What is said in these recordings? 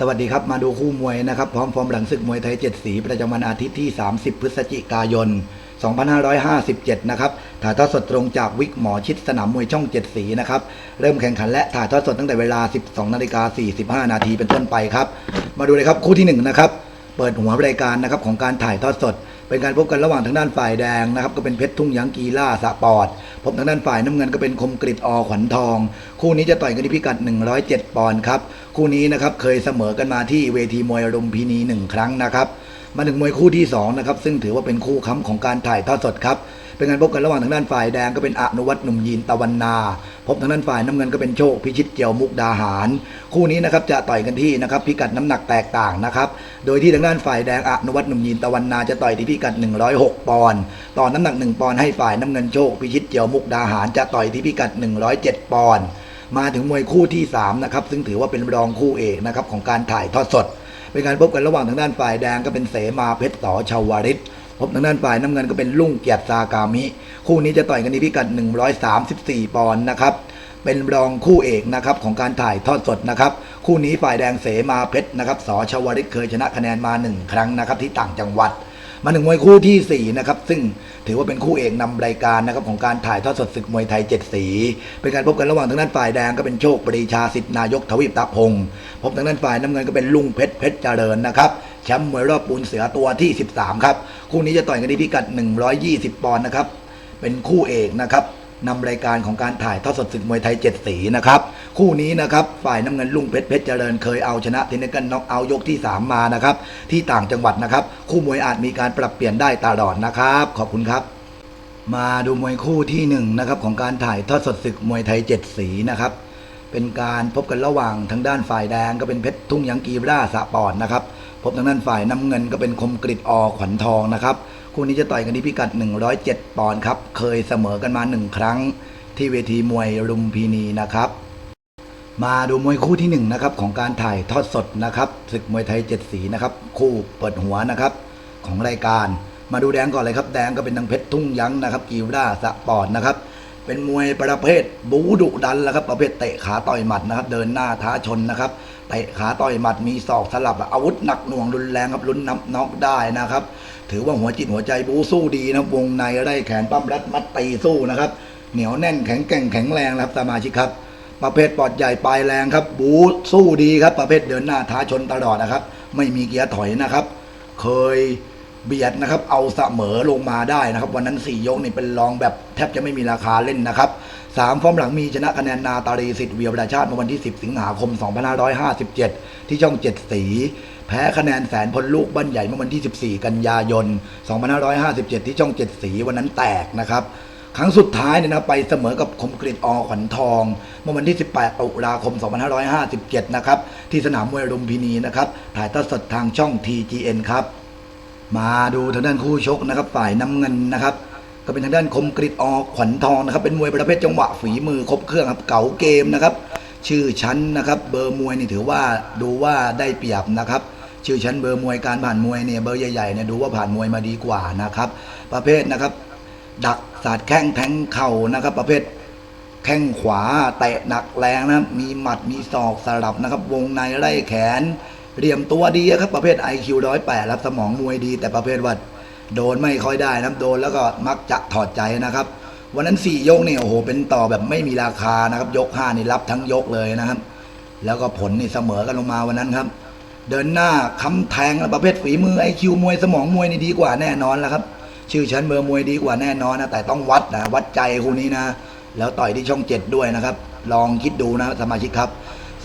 สวัสดีครับ มาดูคู่มวยนะครับ พร้อมฟอร์มหลังศึกมวยไทย 7 สี ประจำวันอาทิตย์ที่ 30 พฤศจิกายน 2557 นะครับ ถ่ายทอดสดตรงจากวิกหมอชิดสนามมวยช่อง 7 สีนะครับ เริ่มแข่งขันและถ่ายทอดสดตั้งแต่เวลา 12นาฬิกา45 นาทีเป็นต้นไปครับ มาดูเลยครับคู่ที่ 1 นะครับ เปิดหัวรายการนะครับของการถ่ายทอดสด เป็นการพบกันระหว่างทางด้านฝ่ายแดงนะครับก็เป็นเพชรทุ่งหยางกีล่าสะปอด พบทางด้านฝ่ายน้ำเงินก็เป็นคมกริดอขวัญทอง คู่นี้จะต่อยกันที่พิกัด 107 ปอนด์ครับ คู่นี้นะครับเคยเสมอกันมาที่เวทีมวยรุมพินีหนึ่งครั้งนะครับ มาถึงมวยคู่ที่สองนะครับซึ่งถือว่าเป็นคู่ค้ำของการถ่ายทอดสดครับ เป็นการพบกันระหว่างทางด้านฝ่ายแดงก็เป็นอนุวัฒน์หนุ่มยีนตะวันนา พบทางด้านฝ่ายน้ำเงินก็เป็นโชคพิชิตเจียวมุกดาหาร คู่นี้นะครับจะต่อยกันที่นะครับพิกัดน้ำหนักแตกต่างนะครับโดยที่ทางด้านฝ่ายแดงอนุวัฒน์หนุ่มยีนตะวันนาจะต่อยที่พิกัด 106 ปอนด์ต่อน้ำหนัก 1 ปอนด์ให้ฝ่ายน้ำเงินโชคพิชิตเจียวมุกดาหารจะต่อยที่พิกัด 107 ปอนด์มาถึงมวยคู่ที่3นะครับซึ่งถือว่าเป็นรองคู่เอกนะครับของการถ่ายทอดสด เป็นการพบกันระหว่างทางด้านฝ่ายแดงก็เป็นเสมาเพชรต่อชาวาริศ พบทางด้านฝ่ายน้ำเงินก็เป็นลุ่งเกียรติซากามิ คู่นี้จะต่อยกันที่พิกัด 134 ปอนด์นะครับเป็นรองคู่เอกนะครับของการถ่ายทอดสดนะครับ คู่นี้ฝ่ายแดงเสมาเพชรนะครับสอชวริตเคยชนะคะแนนมา 1 ครั้งนะครับที่ต่างจังหวัด มาถึงมวยคู่ทีสี่4นะครับซึ่งถือว่าเป็นคู่เอกนำรายการนะครับของการถ่ายทอดสดศึกมวยไทย 7 สี เป็นการพบกันระหว่างทางด้านฝ่ายแดงก็เป็นโชคปรีชาสิทธินายกทวีปตาพงศ์พบทางด้านฝ่ายน้ำเงินก็เป็นลุงเพชรเพชรเจริญนะครับ แชมป์มวยรอบปูนเสือตัวที่ 13 ครับ คู่นี้จะต่อยกันที่พิกัด 120 ปอนด์นะครับ เป็นคู่เอกนะครับนำรายการของการถ่ายทอดสดศึกมวยไทยเจ็ดสีนะครับ คู่นี้นะครับ ฝ่ายน้ำเงินลุงเพชรเพชรเจริญเคยเอาชนะเทนนิกันน็อกเอายกที่ 3 มานะครับ ที่ต่างจังหวัดนะครับ คู่มวยอาจมีการปรับเปลี่ยนได้ตลอดนะครับ ขอบคุณครับ มาดูมวยคู่ที่หนึ่งนะครับของการถ่ายทอดสดศึกมวยไทยเจ็ดสีนะครับเป็นการพบกันระหว่างทางด้านฝ่ายแดงก็เป็นเพชรทุ่งยังกีราสะปอดนะครับ บทางด้านฝ่ายน้ำเงินก็เป็นคมกริดอขวัญทองนะครับคู่นี้จะต่อยกันที่พิกัด 107 ปอนด์ครับ เคยเสมอกันมา 1 ครั้ง ที่เวทีมวยรุมพินีนะครับ มาดูมวยคู่ที่1นะครับของการถ่ายทอดสดนะครับศึกมวยไทยเจ็ดสีนะครับคู่เปิดหัวนะครับของรายการ มาดูแดงก่อนเลยครับ แดงก็เป็นทางเพชรทุ่งยั้งนะครับกีราสะปอดนะครับ เป็นมวยประเภทบูดุดันแล้วครับประเภทเตะขาต่อยหมัดนะครับ เดินหน้าท้าชนนะครับเตะขาต่อยหมัดมีศอกสลับอาวุธหนักหน่วงรุนแรงครับลุ้นนับน็อกได้นะครับ ถือว่าหัวจิตหัวใจบูสู้ดีนะวงในได้แขนปั้มรัดมัดตีสู้นะครับ เหนียวแน่นแข็งแกร่งแข็งแรงนะครับสมาชิกครับ ประเภทปอดใหญ่ปลายแรงครับ บูสู้ดีครับ ประเภทเดินหน้าท้าชนตลอดนะครับ ไม่มีเกียร์ถอยนะครับ เคย เบียดนะครับ เอาเสมอลงมาได้นะครับ วันนั้นสี่ยกนี่เป็นรองแบบแทบจะไม่มีราคาเล่นนะครับสามฟอร์มหลังมีชนะคะแนนนาตาลีสิทธิ์เวียประชาติเมื่อวันที่ 10 สิงหาคม 2557 ที่ช่องเจ็ดสี แพ้คะแนนแสนพลลูกบ้านใหญ่เมื่อวันที่ 14 กันยายน 2557 ที่ช่องเจ็ดสีวันนั้นแตกนะครับครั้งสุดท้ายเนี่ยนะไปเสมอกับคมกริดอขวัญทอง เมื่อวันที่ 18ตุลาคม 2557 นะครับ ที่สนามมวยรุมพินีนะครับ ถ่ายทอดสดทางช่อง TGN ครับ มาดูทางด้านคู่ชกนะครับฝ่ายน้ำเงินนะครับ ก็เป็นทางด้านคมกริดอขวัญทองนะครับ เป็นมวยประเภทจังหวะฝีมือครบเครื่องครับเก๋าเกมนะครับ ชื่อชั้นนะครับ เบอร์มวยนี่ถือว่าดูว่าได้เปรียบนะครับ ชื่อชั้นเบอร์มวยการผ่านมวยเนี่ยเบอร์ใหญ่ๆเนี่ยดูว่าผ่านมวยมาดีกว่านะครับ ประเภทนะครับ ดักสาดแข้งแทงเข่านะครับ ประเภทแข้งขวาเตะหนักแรงนะมีหมัดมีศอกสลับนะครับ วงในไล่แขน เหลี่ยมตัวดีครับประเภท IQ ร้อยแปดรับสมองมวยดี แต่ประเภทว่าโดนไม่ค่อยได้นะโดนแล้วก็มักจะถอดใจนะครับ วันนั้นสี่ยกเนี่ยโอ้โหเป็นต่อแบบไม่มีราคานะครับ ยกห้านี่รับทั้งยกเลยนะครับ แล้วก็ผลนี่เสมอกันลงมาวันนั้นครับ เดินหน้าค้ำแทงประเภทฝีมือไอคิวมวยสมองมวยนี่ดีกว่าแน่นอนแล้วครับ ชื่อชั้นเบอร์มวยดีกว่าแน่นอนนะแต่ต้องวัดนะวัดใจคู่นี้นะ แล้วต่อยที่ช่องเจ็ดด้วยนะครับ ลองคิดดูนะสมาชิกครับ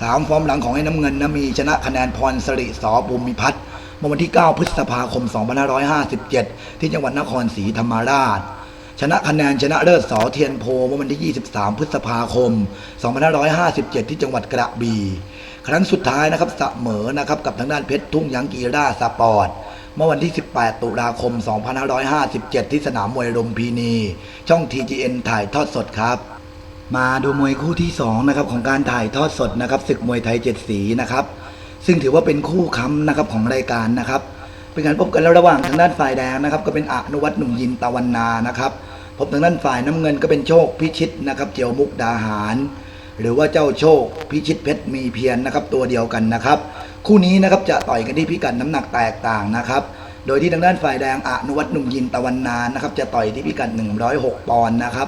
สามฟอร์มหลังของไอ้น้ำเงินนะมีชนะคะแนนพรสริสอบุมิพัฒน์เมื่อวันที่ 9 พฤษภาคม 2557 ที่จังหวัดนครศรีธรรมราช ชนะคะแนนชนะเลิศสอเทียนโพเมื่อวันที่ 23 พฤษภาคม 2557 ที่จังหวัดกระบี่ครั้งสุดท้ายนะครับเสมอนะครับกับทางด้านเพชรทุ่งยังกีราสปอร์ตเมื่อวันที่ 18 ตุลาคม 2557 ที่สนามมวยรุมพินี ช่อง TGN ถ่ายทอดสดครับ มาดูมวยคู่ที่2นะครับของการถ่ายทอดสดนะครับศึกมวยไทยเจ็ดสีนะครับ ซึ่งถือว่าเป็นคู่ค้ำนะครับของรายการนะครับ เป็นการพบกันระหว่างทางด้านฝ่ายแดงนะครับ ก็เป็นอนุวัฒน์หนุ่มยินตะวันนานะครับพบทางด้านฝ่ายน้ำเงินก็เป็นโชคพิชิตนะครับ เจียวมุกดาหาร หรือว่าเจ้าโชคพิชิตเพชรมีเพียรนะครับ ตัวเดียวกันนะครับ คู่นี้นะครับจะต่อยกันที่พิกัดน้ำหนักแตกต่างนะครับโดยที่ทางด้านฝ่ายแดงอนุวัฒน์หนุ่มยินตะวันนานนะครับจะต่อยที่พิกัด 106 ปอนด์นะครับ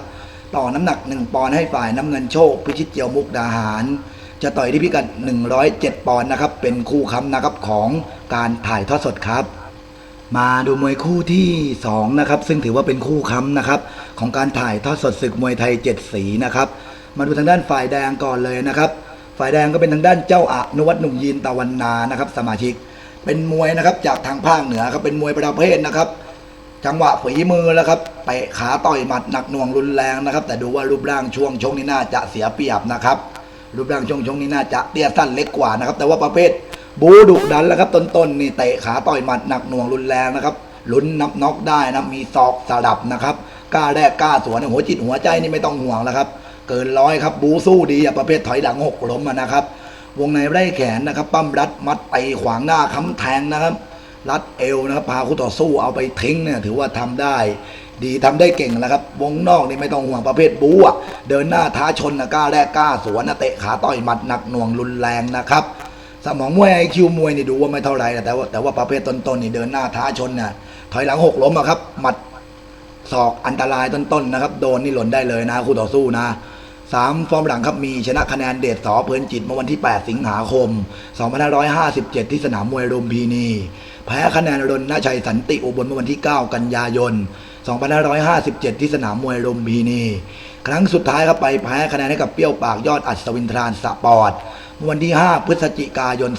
ต่อน้ำหนัก 1 ปอนด์ให้ฝ่ายน้ำเงินโชค พิชิตเจียวมุกดาหาร จะต่อยที่พิกัด 107 ปอนด์นะครับ เป็นคู่ค้ำนะครับของการถ่ายทอดสดครับ มาดูมวยคู่ที่ 2 นะครับ ซึ่งถือว่าเป็นคู่ค้ำนะครับ ของการถ่ายทอดสดศึกมวยไทย 7 สีนะครับ มาดูทางด้านฝ่ายแดงก่อนเลยนะครับ ฝ่ายแดงก็เป็นทางด้านเจ้าอนุวัฒน์หนุ่มยีนตะวันนานะครับ สมาชิก เป็นมวยนะครับจากทางภาคเหนือครับเป็นมวยประเภทนะครับ จังหวะฝีมือแล้วครับเตะขาต่อยหมัดหนักหน่วงรุนแรงนะครับ แต่ดูว่ารูปร่างช่วงชกนี่น่าจะเสียเปรียบนะครับ รูปร่างช่วงชกนี่น่าจะเตี้ยสั้นเล็กกว่านะครับ แต่ว่าประเภทบูดุดันแล้วครับต้นๆนี่เตะขาต่อยหมัดหนักหน่วงรุนแรงนะครับลุ้นนับน็อกได้นะมีศอกสลับนะครับกล้าแรกกล้าสวนหัวจิตหัวใจนี่ไม่ต้องห่วงแล้วครับ เกินร้อยครับบูสู้ดีประเภทถอยหลังหกล้มนะครับ วงในไร่แขนนะครับ ปั้มรัดมัดไปขวางหน้าค้ำแทงนะครับ รัดเอวนะครับพาคู่ต่อสู้เอาไปทิ้งเนี่ยถือว่าทำได้ ดีทำได้เก่งแล้วครับ วงนอกนี่ไม่ต้องห่วงประเภทบู๊อะเดินหน้าท้าชนนะกล้าแรกกล้าสวนนะเตะขาต่อยหมัดหนักหน่วงรุนแรงนะครับสมองมวยไอคิวมวยนี่ดูว่าไม่เท่าไรนะแต่ว่าแต่ว่าประเภทต้นๆนี่เดินหน้าท้าชนเนี่ยถอยหลังหกล้มอะครับหมัดศอกอันตรายต้นๆนะครับ โดนนี่หล่นได้เลยนะคู่ต่อสู้นะ สามฟอร์มหลังครับ มีชนะคะแนนเดชสอเพลินจิตเมื่อวันที่ 8 สิงหาคม 2557 ที่สนามมวยรุมพินี แพ้คะแนนรณชัยสันติอุบลเมื่อวันที่ 9 กันยายน 2557 ที่สนามมวยรุมพินี ครั้งสุดท้ายครับไปแพ้คะแนนให้กับเปี้ยวปากยอดอัศวินทรานสปอร์ตเมื่อวันที่ 5 พฤศจิกายน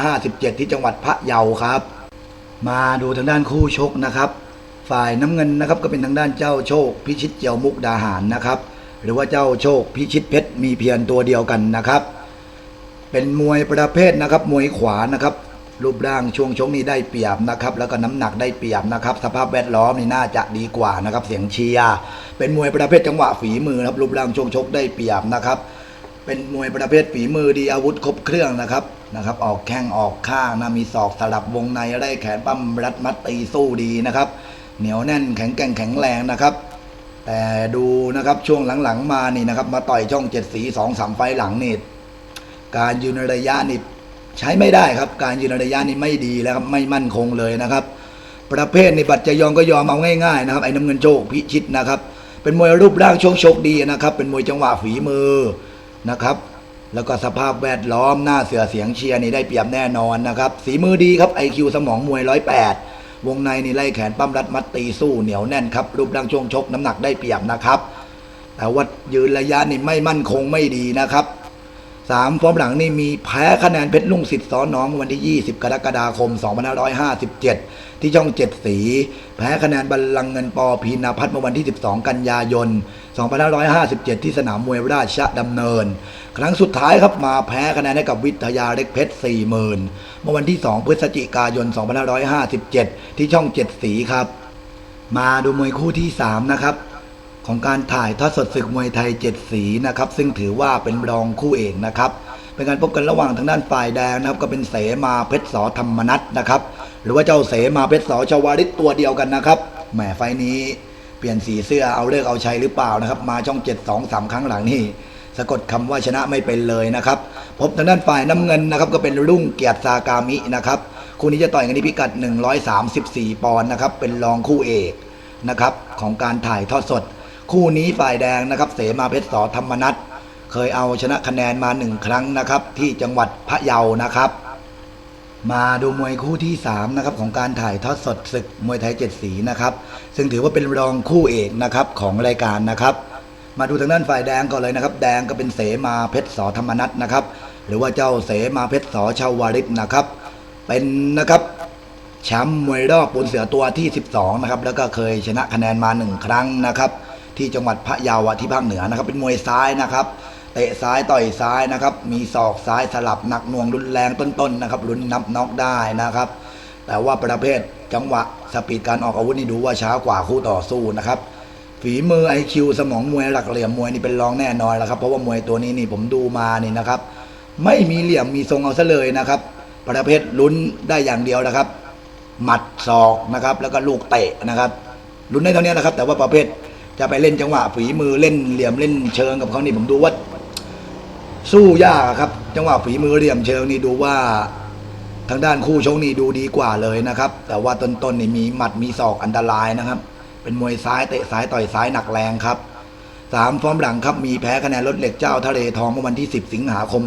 2557 ที่จังหวัดพะเยาครับ มาดูทางด้านคู่ชกนะครับ ฝ่ายน้ำเงินนะครับก็เป็นทางด้านเจ้าโชค พิชิตเจียวมุกดาหารนะครับ หรือว่าเจ้าโชคพิชิตเพชรมีเพียรตัวเดียวกันนะครับ เป็นมวยประเภทนะครับ มวยขวานะครับ รูปร่างช่วงชกนี้ได้เปรียบนะครับ แล้วก็น้ำหนักได้เปรียบนะครับ สภาพแวดล้อมนี่น่าจะดีกว่านะครับ เสียงเชียร์เป็นมวยประเภทจังหวะฝีมือนะครับ รูปร่างช่วงชกได้เปรียบนะครับ เป็นมวยประเภทฝีมือดีอาวุธครบเครื่องนะครับนะครับ ออกแข้งออกข้างนะมีศอกสลับวงในไล่แขนปั้มรัดมัดตีสู้ดีนะครับ เหนียวแน่นแข็งแกร่งแข็งแรงนะครับ แต่ดูนะครับช่วงหลังๆมานี่นะครับ มาต่อยช่องเจ็ดสีสองสามไฟหลังนี่การยืนระยะนี่ใช้ไม่ได้ครับ การยืนระยะนี่ไม่ดีแล้วครับไม่มั่นคงเลยนะครับ ประเภทในบัตรจะยอมก็ยอมเอาง่ายๆนะครับไอ้น้ำเงินโชคพิชิตนะครับ เป็นมวยรูปร่างช่วงชกดีนะครับ เป็นมวยจังหวะฝีมือนะครับ แล้วก็สภาพแวดล้อมหน้าเสือเสียงเชียร์นี่ได้เปรียบแน่นอนนะครับฝีมือดีครับ IQ สมองมวยร้อยแปด วงในนี่ไล่แขนปั้มรัดมัดตีสู้เหนียวแน่นครับ รูปร่างช่วงชกน้ำหนักได้เปรียบนะครับ แต่ว่ายืนระยะนี่ไม่มั่นคงไม่ดีนะครับสามฟอร์มหลังนี่มีแพ้คะแนนเพชรลุ่งสิทธิ์สอนน้องวันที่ 20 กรกฎาคม 2557 ที่ช่องเจ็ดสี แพ้คะแนนบัลลังก์เงินปอพีนาพัฒน์เมื่อวันที่ 12 กันยายน 2557 ที่สนามมวยราชดำเนิน ครั้งสุดท้ายครับมาแพ้คะแนนให้กับวิทยาเล็กเพชร 40,000 เมื่อวันที่ 2 พฤศจิกายน 2557 ที่ช่องเจ็ดสีครับ มาดูมวยคู่ที่ 3 นะครับของการถ่ายทอดสดศึกมวยไทยเจ็ดสีนะครับ ซึ่งถือว่าเป็นรองคู่เอกนะครับ เป็นการพบกันระหว่างทางด้านฝ่ายแดงนะครับ ก็เป็นเสมาเพชรสอธรรมนัทนะครับ หรือว่าเจ้าเสมาเพชรสอชวาริตตัวเดียวกันนะครับแหมไฟนี้เปลี่ยนสีเสื้อเอาเลิกเอาชัยหรือเปล่านะครับ มาช่องเจ็ดสองสามครั้งหลังนี่สะกดคำว่าชนะไม่เป็นเลยนะครับ พบทางด้านฝ่ายน้ำเงินนะครับ ก็เป็นรุ่งเกียรติซากามินะครับคู่นี้จะต่อยกันที่พิกัด 134 ปอนด์นะครับ เป็นรองคู่เอกนะครับของการถ่ายทอดสด คู่นี้ฝ่ายแดงนะครับ เสมาเพชรสอธรรมนัทเคยเอาชนะคะแนนมาหนึ่งครั้งนะครับ ที่จังหวัดพะเยานะครับ มาดูมวยคู่ที่3นะครับของการถ่ายทอดสดศึกมวยไทยเจ็ดสีนะครับซึ่งถือว่าเป็นรองคู่เอกนะครับของรายการนะครับ มาดูทางด้านฝ่ายแดงก่อนเลยนะครับ แดงก็เป็นเสมาเพชรสอธรรมนัทนะครับหรือว่าเจ้าเสมาเพชรสอชาวาริศนะครับ เป็นนะครับแชมป์มวยรอบปูนเสือตัวที่ 12นะครับแล้วก็เคยชนะคะแนนมา 1 ครั้งนะครับที่จังหวัดพะเยาอะที่ภาคเหนือนะครับเป็นมวยซ้ายนะครับ เตะซ้ายต่อยซ้ายนะครับ มีศอกซ้ายสลับหนักหน่วงรุนแรงต้นๆนะครับรุนนับน็อกได้นะครับ แต่ว่าประเภทจังหวะสปีดการออกอาวุธนี่ดูว่าช้ากว่าคู่ต่อสู้นะครับ ฝีมือ IQ สมองมวยหลักเหลี่ยมมวยนี่เป็นรองแน่นอนแล้วครับเพราะว่ามวยตัวนี้นี่ผมดูมานี่นะครับ ไม่มีเหลี่ยมมีทรงเอาซะเลยนะครับ ประเภทลุ้นได้อย่างเดียวนะครับ หมัดศอกนะครับ แล้วก็ลูกเตะนะครับลุ้นได้เท่านี้นะครับ แต่ว่าประเภทจะไปเล่นจังหวะฝีมือเล่นเหลี่ยมเล่นเชิงกับเขานี่ผมดูว่า สู้ยากครับ จังหวะฝีมือเหลี่ยมเชิงนี่ดูว่าทางด้านคู่ชกนี่ดูดีกว่าเลยนะครับ แต่ว่าต้นๆนี่มีหมัดมีศอกอันตรายนะครับ เป็นมวยซ้ายเตะซ้ายต่อยซ้ายหนักแรงครับสามฟอร์มหลังครับมีแพ้คะแนนรถเหล็กเจ้าทะเลทองเมื่อวันที่ 10 สิงหาคม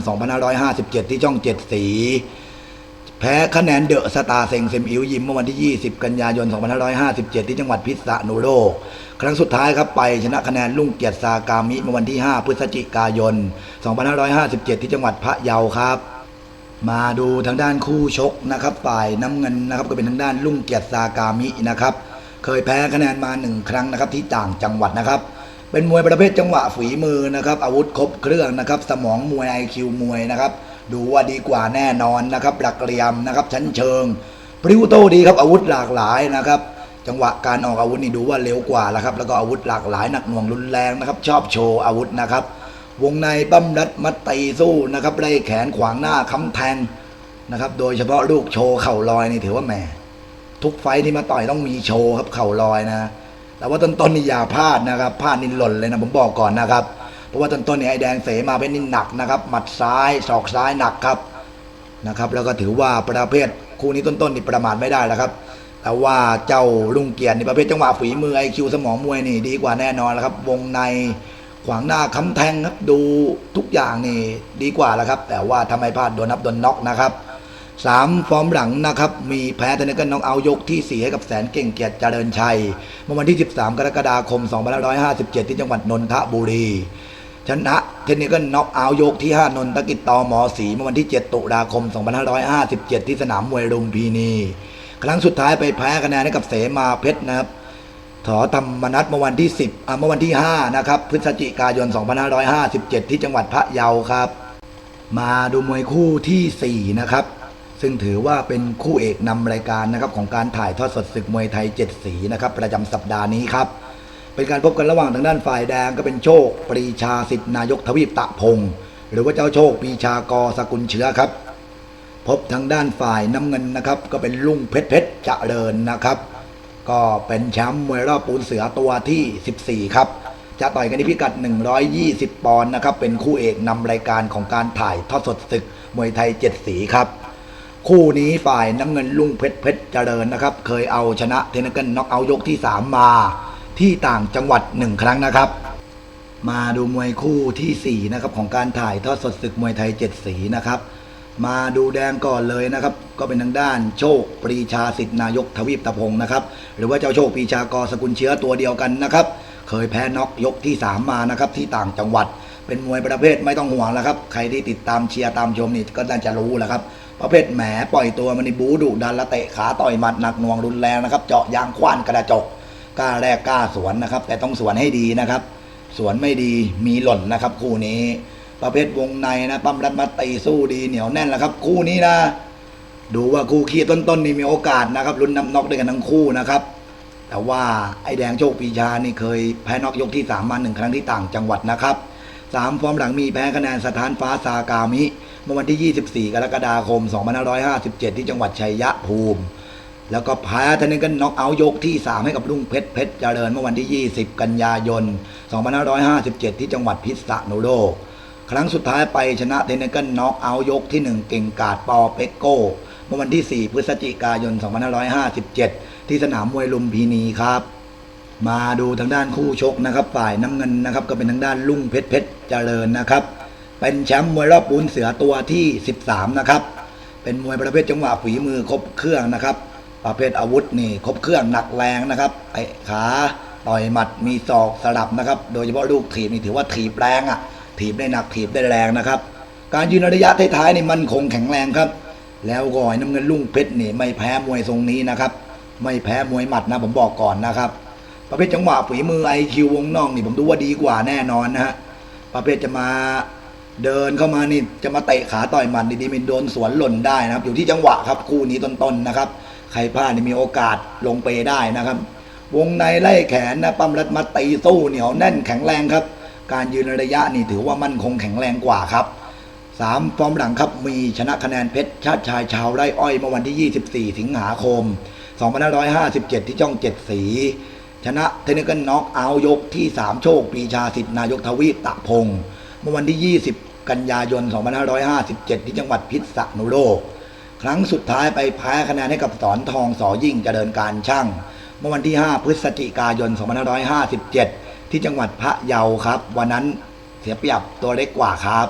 2557 ที่ช่องเจ็ดสี แพ้คะแนนเดอะสตาร์เซงเซมอิวยิมเมื่อวันที่ 20 กันยายน 2557 ที่จังหวัดพิษณุโลก ครั้งสุดท้ายครับไปชนะคะแนนลุ่งเกียรติสากามิเมื่อวันที่ 5 พฤศจิกายน 2557 ที่จังหวัดพะเยาครับมาดูทางด้านคู่ชกนะครับฝ่ายน้ำเงินนะครับก็เป็นทางด้านลุ่งเกียรติสากามินะครับ เคยแพ้คะแนนมาหนึ่งครั้งนะครับที่ต่างจังหวัดนะครับ เป็นมวยประเภทจังหวะฝีมือนะครับอาวุธครบเครื่องนะครับ สมองมวยไอคิวมวยนะครับ ดูว่าดีกว่าแน่นอนนะครับหลักเหลี่ยมนะครับชั้นเชิงพริ้วโตดีครับอาวุธหลากหลายนะครับ จังหวะการออกอาวุธนี่ดูว่าเร็วกว่าแล้วครับแล้วก็อาวุธหลากหลายหนักหน่วงรุนแรงนะครับ ชอบโชว์อาวุธนะครับ วงในปั้มรัดมัดตีสู้นะครับไล่แขนขวางหน้าค้ำแทงนะครับ โดยเฉพาะลูกโชว์เข่าลอยนี่ถือว่าแหมทุกไฟที่มาต่อยต้องมีโชว์ครับเข่าลอยนะแต่ว่าต้นๆนี่อย่าพลาดนะครับพลาดนี่หล่นเลยนะผมบอกก่อนนะครับ ราะว่าต้นๆนี่ยไอ้แดงเสมาเป็นนี่หนักนะครับ หมัดซ้ายศอกซ้ายหนักครับนะครับ แล้วก็ถือว่าประเภทคู่นี้ต้นๆนนี่ประมาทไม่ได้แล้วครับแต่ว่าเจ้าลุงเกียรตินี่ประเภทจังหวะฝีมือไอคิวสมองมวยนี่ดีกว่าแน่นอนแล้วครับ วงในขวางหน้าค้ำแทงครับดูทุกอย่างนี่ดีกว่าแล้วครับ แต่ว่าทำไมพลาดโดนนับโดนน็อกนะครับสามฟอร์มหลังนะครับ มีแพ้เทนนิสกันน้องเอายกที่ 4 ให้กับแสนเก่งเกียรติเจริญชัยเมื่อวันที่ 13 กรกฎาคม 2557 ที่จังหวัดนนทบุรี ชนะเทนนิสกันน็อกเอายกที่ 5 นนทกิจตอหมอสีเมื่อวันที่ 7 ตุลาคม 2557 ที่สนามมวยลุมพินี ครั้งสุดท้ายไปแพ้คะแนนให้กับเสมาเพชรนะครับถอธรรมนัดเมื่อวันที่ 10อะเมื่อวันที่ 5 นะครับ พฤศจิกายน 2557 ที่จังหวัดพะเยาครับ มาดูมวยคู่ทีสี่ 4 นะครับ ซึ่งถือว่าเป็นคู่เอกนำรายการนะครับของการถ่ายทอดสดศึกมวยไทยเจ็ดสีนะครับประจำสัปดาห์นี้ครับ เป็นการพบกันระหว่างทางด้านฝ่ายแดงก็เป็นโชคปรีชาสิทธินายกทวีปตะพงศ์หรือว่าเจ้าโชคปรีชากรสกุลเชื้อครับ พบทางด้านฝ่ายน้ำเงินนะครับ ก็เป็นลุงเพชรเพชรเจริญนะครับ ก็เป็นแชมป์มวยรอบปูนเสือตัวที่ 14 ครับ จะต่อยกันที่พิกัด 120 ปอนด์นะครับ เป็นคู่เอกนำรายการของการถ่ายทอดสดศึกมวยไทย 7 สีครับคู่นี้ฝ่ายน้ำเงินลุงเพชรเพชรเจริญนะครับ เคยเอาชนะเทนนิสกันน็อกเอายกที่ 3 มา ที่ต่างจังหวัด 1 ครั้งนะครับ มาดูมวยคู่ทีสี่ 4 นะครับ ของการถ่ายทอดสดศึกมวยไทย 7 สีนะครับ มาดูแดงก่อนเลยนะครับ ก็เป็นทางด้านโชคปรีชาสิทธินายกทวีปตะพงนะครับ หรือว่าเจ้าโชคปรีชากรสกุลเชื้อตัวเดียวกันนะครับ เคยแพ้น็อกยกที่ 3 มานะครับที่ต่างจังหวัด เป็นมวยประเภทไม่ต้องห่วงแล้วครับ ใครที่ติดตามเชียร์ตามชมนี่ก็น่าจะรู้แหละครับประเภทแหมปล่อยตัวมันในบูดุดันและเตะขาต่อยหมัดหนักหน่วงรุนแรงนะครับ เจาะยางคว้านกระจก กล้าแรกกล้าสวนนะครับ แต่ต้องสวนให้ดีนะครับ สวนไม่ดีมีหล่นนะครับ คู่นี้ ประเภทวงในนะปั้มรัดมาตีสู้ดีเหนียวแน่นแล้วครับ คู่นี้นะ ดูว่าคู่ขี้ต้นๆนี่มีโอกาสนะครับลุ้นนำน็อกด้วยกันทั้งคู่นะครับ แต่ว่าไอ้แดงโชคปีชานี่เคยแพ้น็อกยกที่สามมาหนึ่งครั้งที่ต่างจังหวัดนะครับสามฟอร์มหลังมีแพ้คะแนนสถานฟ้าซากามิเมื่อวันที่ 24 กรกฎาคม 2557 ที่จังหวัดชัยภูมิ แล้วก็แพ้ทนนิสกันน็อกเอาท์ยกที่ 3 ให้กับรุ่งเพชรเพชรเจริญเมื่อวันที่ 20 กันยายน 2557 ที่จังหวัดพิษณุโลก ครั้งสุดท้ายไปชนะเทนนิสกันน็อกเอาท์ยกที่ 1 เก่งกาดปอเป็กโก้ เมื่อวันที่ 4 พฤศจิกายน 2557 ที่สนามมวยลุมพินีครับ มาดูทางด้านคู่ชกนะครับ ฝ่ายน้ำเงินนะครับก็เป็นทางด้านลุงเพชรเพชรเจริญนะครับ เป็นแชมป์มวยรอบปูนเสือตัวที่ 13 นะครับ เป็นมวยประเภทจังหวะฝีมือครบเครื่องนะครับ ประเภทอาวุธนี่ครบเครื่องหนักแรงนะครับเตะขาต่อยหมัดมีศอกสลับนะครับ โดยเฉพาะลูกถีบนี่ถือว่าถีบแรงอะ ถีบได้หนักถีบได้แรงนะครับ การยืนระยะท้ายๆนี่มันคงแข็งแรงครับ แล้วก็ไอ้น้ำเงินลุงเพชรนี่ไม่แพ้มวยทรงนี้นะครับ ไม่แพ้มวยหมัดนะผมบอกก่อนนะครับ ประเภทจังหวะฝีมือไอคิววงนอกนี่ผมดูว่าดีกว่าแน่นอนนะฮะประเภทจะมาเดินเข้ามานี่จะมาเตะขาต่อยหมันดีๆมันโดนสวนหล่นได้นะครับ อยู่ที่จังหวะครับคู่นี้ต้นๆนะครับ ใครพลาดมีโอกาสลงเปได้นะครับ วงในไล่แขนนะปั้มรัดมาตีสู้เหนียวแน่นแข็งแรงครับ การยืนระยะนี่ถือว่ามั่นคงแข็งแรงกว่าครับสามฟอร์มหลังครับมีชนะคะแนนเพชรชาติชายชาวไร่อ้อยเมื่อวันที่ 24 สิงหาคม 2557 ที่จ้องเจ็ดสี ชนะเทนนิสกันน็อกเอาท์ยกที่ 3 โชคปีชาสิทธินายกทวีปตะพงศ์เมื่อวันที่กันยายน 2557 ที่จังหวัดพิษณุโลก ครั้งสุดท้ายไปแพ้คะแนนให้กับสอนทองสอยิ่งเจริญการช่าง เมื่อวันที่ 5 พฤศจิกายน 2557 ที่จังหวัดพะเยาครับ วันนั้นเสียเปรียบตัวเล็กกว่าครับ